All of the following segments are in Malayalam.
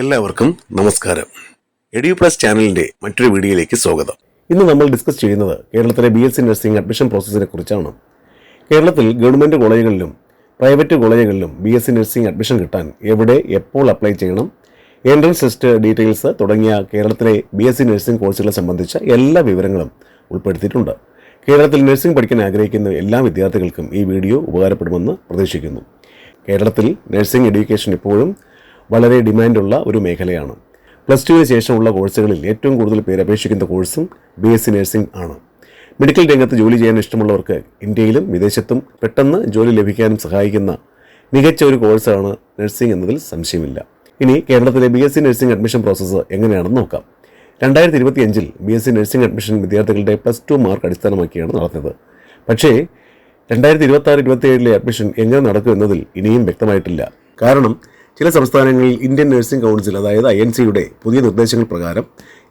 എല്ലാവർക്കും നമസ്കാരം. എഡ്യൂ പ്ലസ് ചാനലിന്റെ മറ്റൊരു വീഡിയോയിലേക്ക് സ്വാഗതം. ഇന്ന് നമ്മൾ ഡിസ്കസ് ചെയ്യുന്നത് കേരളത്തിലെ B S C nursing admission പ്രോസസ്സിനെ കുറിച്ചാണ്. കേരളത്തിൽ ഗവൺമെന്റ് കോളേജുകളിലും പ്രൈവറ്റ് കോളേജുകളിലും B S C nursing admission കിട്ടാൻ എവിടെ എപ്പോൾ അപ്ലൈ ചെയ്യണം എൻട്രൻസ് ടെസ്റ്റ് ഡീറ്റെയിൽസ് തുടങ്ങിയ കേരളത്തിലെ ബി എസ് സി നഴ്സിംഗ് കോഴ്സുകളെ സംബന്ധിച്ച എല്ലാ വിവരങ്ങളും ഉൾപ്പെടുത്തിയിട്ടുണ്ട്. കേരളത്തിൽ നഴ്സിംഗ് പഠിക്കാൻ ആഗ്രഹിക്കുന്ന എല്ലാ വിദ്യാർത്ഥികൾക്കും ഈ വീഡിയോ ഉപകാരപ്പെടുമെന്ന് പ്രതീക്ഷിക്കുന്നു. കേരളത്തിൽ നഴ്സിംഗ് എഡ്യൂക്കേഷൻ ഇപ്പോഴും വളരെ ഡിമാൻഡുള്ള ഒരു മേഖലയാണ്. പ്ലസ് ടുവിന് ശേഷമുള്ള കോഴ്സുകളിൽ ഏറ്റവും കൂടുതൽ പേര് അപേക്ഷിക്കുന്ന കോഴ്സും ബി എസ് സി നഴ്സിംഗ് ആണ്. മെഡിക്കൽ രംഗത്ത് ജോലി ചെയ്യാൻ ഇഷ്ടമുള്ളവർക്ക് ഇന്ത്യയിലും വിദേശത്തും പെട്ടെന്ന് ജോലി ലഭിക്കാനും സഹായിക്കുന്ന മികച്ച ഒരു കോഴ്സാണ് നഴ്സിംഗ് എന്നതിൽ സംശയമില്ല. ഇനി കേരളത്തിലെ B S C nursing admission process എങ്ങനെയാണെന്ന് നോക്കാം. രണ്ടായിരത്തി ഇരുപത്തിയഞ്ചിൽ B S C nursing admission വിദ്യാർത്ഥികളുടെ പ്ലസ് ടു മാർക്ക് അടിസ്ഥാനമാക്കിയാണ് നടന്നത്. പക്ഷേ രണ്ടായിരത്തി ഇരുപത്തി ആറ് ഇരുപത്തി ഏഴിലെ അഡ്മിഷൻ എങ്ങനെ നടക്കും എന്നതിൽ ഇനിയും വ്യക്തമായിട്ടില്ല. കാരണം ചില സംസ്ഥാനങ്ങളിൽ ഇന്ത്യൻ നഴ്സിംഗ് കൗൺസിൽ അതായത് ഐ എൻ സിയുടെ പുതിയ നിർദ്ദേശങ്ങൾ പ്രകാരം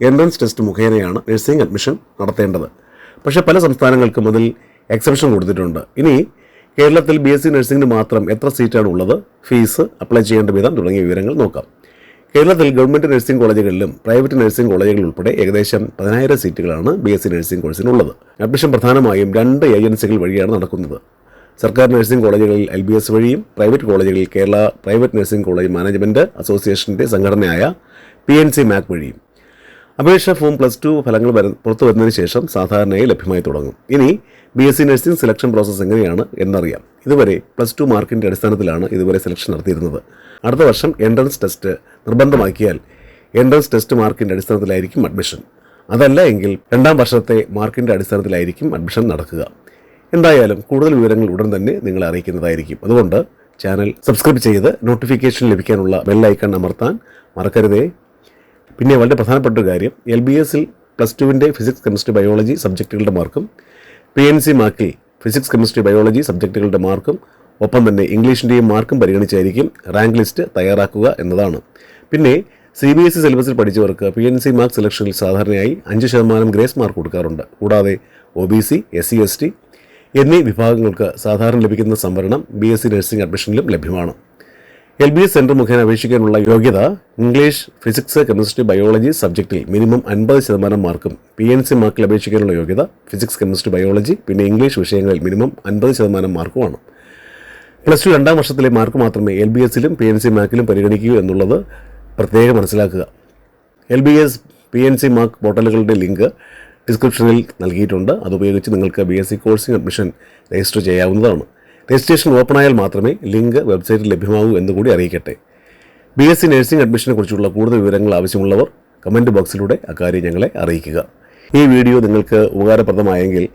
എൻട്രൻസ് ടെസ്റ്റ് മുഖേനയാണ് നഴ്സിംഗ് അഡ്മിഷൻ നടത്തേണ്ടത്. പക്ഷേ പല സംസ്ഥാനങ്ങൾക്കും അതിൽ എക്സെപ്ഷൻ കൊടുത്തിട്ടുണ്ട്. ഇനി കേരളത്തിൽ ബി എസ് സി നഴ്സിംഗിന് മാത്രം എത്ര സീറ്റാണ് ഉള്ളത്? ഫീസ് അപ്ലൈ ചെയ്യേണ്ട വിധം തുടങ്ങിയ വിവരങ്ങൾ നോക്കാം. കേരളത്തിൽ ഗവൺമെന്റ് നഴ്സിംഗ് കോളേജുകളിലും പ്രൈവറ്റ് നഴ്സിംഗ് കോളേജുകളിൽ ഉൾപ്പെടെ ഏകദേശം പതിനായിരം സീറ്റുകളാണ് ബി എസ് സി നഴ്സിംഗ് കോഴ്സിനുള്ളത് അഡ്മിഷൻ പ്രധാനമായും രണ്ട് ഏജൻസികൾ വഴിയാണ് നടക്കുന്നത്. സർക്കാർ നഴ്സിംഗ് കോളേജുകളിൽ എൽ ബി എസ് വഴിയും പ്രൈവറ്റ് കോളേജുകളിൽ Kerala private nursing college management അസോസിയേഷന്റെ സംഘടനയായ പി എൻ സി മാക് വഴിയും. അപേക്ഷ ഫോം പ്ലസ് ടു ഫലങ്ങൾ വര പുറത്തു വരുന്നതിന് ശേഷം സാധാരണയായി ലഭ്യമായി തുടങ്ങും. ഇനി B S C nursing selection process എങ്ങനെയാണ് എന്നറിയാം. ഇതുവരെ പ്ലസ് ടു മാർക്കിന്റെ അടിസ്ഥാനത്തിലാണ് ഇതുവരെ സെലക്ഷൻ നടത്തിയിരുന്നത്. അടുത്ത വർഷം എൻട്രൻസ് ടെസ്റ്റ് നിർബന്ധമാക്കിയാൽ എൻട്രൻസ് ടെസ്റ്റ് മാർക്കിന്റെ അടിസ്ഥാനത്തിലായിരിക്കും അഡ്മിഷൻ. അതല്ല എങ്കിൽ രണ്ടാം വർഷത്തെ മാർക്കിന്റെ അടിസ്ഥാനത്തിലായിരിക്കും അഡ്മിഷൻ നടക്കുക. എന്തായാലും കൂടുതൽ വിവരങ്ങൾ ഉടൻ തന്നെ നിങ്ങളെ അറിയിക്കുന്നതായിരിക്കും. അതുകൊണ്ട് ചാനൽ സബ്സ്ക്രൈബ് ചെയ്ത് നോട്ടിഫിക്കേഷൻ ലഭിക്കാനുള്ള ബെല്ലൈക്കൺ അമർത്താൻ മറക്കരുതേ. പിന്നെ വളരെ പ്രധാനപ്പെട്ട ഒരു കാര്യം എൽ ബി എസിൽ പ്ലസ് ടുവിന്റെ ഫിസിക്സ് കെമിസ്ട്രി ബയോളജി സബ്ജക്റ്റുകളുടെ മാർക്കും പി എൻ സി മാർക്കിൽ ഫിസിക്സ് കെമിസ്ട്രി ബയോളജി സബ്ജക്റ്റുകളുടെ മാർക്കും ഒപ്പം തന്നെ ഇംഗ്ലീഷിന്റെയും മാർക്കും പരിഗണിച്ചായിരിക്കും റാങ്ക് ലിസ്റ്റ് തയ്യാറാക്കുക എന്നതാണ്. പിന്നെ സി ബി എസ് ഇ സിലബസിൽ പഠിച്ചവർക്ക് പി എൻ സി മാർക്ക് സെലക്ഷനിൽ സാധാരണയായി അഞ്ച് ശതമാനം ഗ്രേസ് മാർക്ക് കൊടുക്കാറുണ്ട്. കൂടാതെ O B C S C S T എന്നീ വിഭാഗങ്ങൾക്ക് സാധാരണ ലഭിക്കുന്ന സംവരണം ബി എസ് സി നഴ്സിംഗ് അഡ്മിഷനിലും ലഭ്യമാണ്. എൽ ബി എസ് സെന്റർ മുഖേന അപേക്ഷിക്കാനുള്ള യോഗ്യത ഇംഗ്ലീഷ് ഫിസിക്സ് കെമിസ്ട്രി ബയോളജി സബ്ജക്റ്റിൽ മിനിമം അൻപത് ശതമാനം മാർക്കും പി എൻ സി മാർക്കിൽ അപേക്ഷിക്കാനുള്ള യോഗ്യത ഫിസിക്സ് കെമിസ്ട്രി ബയോളജി പിന്നെ ഇംഗ്ലീഷ് വിഷയങ്ങളിൽ മിനിമം അൻപത് ശതമാനം മാർക്കുമാണ്. പ്ലസ് ടു രണ്ടാം വർഷത്തിലെ മാർക്ക് മാത്രമേ എൽ ബി എസിലും പി എൻ സി മാർക്കിലും പരിഗണിക്കൂ എന്നുള്ളത് പ്രത്യേകം മനസ്സിലാക്കുക. L B S P N C mark പോർട്ടലുകളുടെ link ഡിസ്ക്രിപ്ഷനിൽ നൽകിയിട്ടുണ്ട്. അതുപയോഗിച്ച് നിങ്ങൾക്ക് ബി എസ് സി കോഴ്സിംഗ് അഡ്മിഷൻ രജിസ്റ്റർ ചെയ്യാവുന്നതാണ്. രജിസ്ട്രേഷൻ ഓപ്പൺ ആയാൽ മാത്രമേ ലിങ്ക് വെബ്സൈറ്റിൽ ലഭ്യമാകൂ എന്നുകൂടി അറിയിക്കട്ടെ. ബി എസ് സി നഴ്സിംഗ് അഡ്മിഷനെ കുറിച്ചുള്ള കൂടുതൽ വിവരങ്ങൾ ആവശ്യമുള്ളവർ കമന്റ് ബോക്സിലൂടെ അക്കാര്യം ഞങ്ങളെ അറിയിക്കുക. ഈ വീഡിയോ നിങ്ങൾക്ക് ഉപകാരപ്രദമായെങ്കിൽ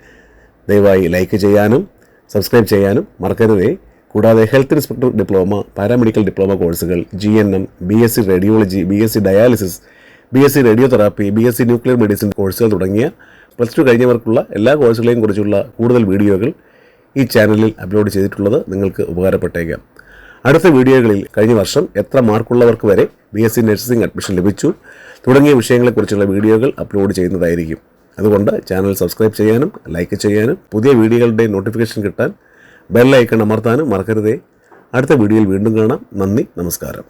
ദയവായി ലൈക്ക് ചെയ്യാനും സബ്സ്ക്രൈബ് ചെയ്യാനും മറക്കരുതേ. കൂടാതെ health inspector diploma paramedical diploma കോഴ്സുകൾ G N M B S C radiology B S C dialysis B S C radio therapy B S C nuclear medicine കോഴ്സുകൾ തുടങ്ങിയ പ്ലസ് ടു കഴിഞ്ഞവർക്കുള്ള എല്ലാ കോഴ്സുകളെയും കുറിച്ചുള്ള കൂടുതൽ വീഡിയോകൾ ഈ ചാനലിൽ അപ്ലോഡ് ചെയ്തിട്ടുള്ളത് നിങ്ങൾക്ക് ഉപകാരപ്പെട്ടേക്കാം. അടുത്ത വീഡിയോകളിൽ കഴിഞ്ഞ വർഷം എത്ര മാർക്കുള്ളവർക്ക് വരെ B S C nursing admission ലഭിച്ചു തുടങ്ങിയ വിഷയങ്ങളെക്കുറിച്ചുള്ള വീഡിയോകൾ അപ്ലോഡ് ചെയ്യുന്നതായിരിക്കും. അതുകൊണ്ട് ചാനൽ സബ്സ്ക്രൈബ് ചെയ്യാനും ലൈക്ക് ചെയ്യാനും പുതിയ വീഡിയോകളുടെ നോട്ടിഫിക്കേഷൻ കിട്ടാൻ ബെൽ ഐക്കൺ അമർത്താനും മറക്കരുതേ. അടുത്ത വീഡിയോയിൽ വീണ്ടും കാണാം. നന്ദി നമസ്കാരം.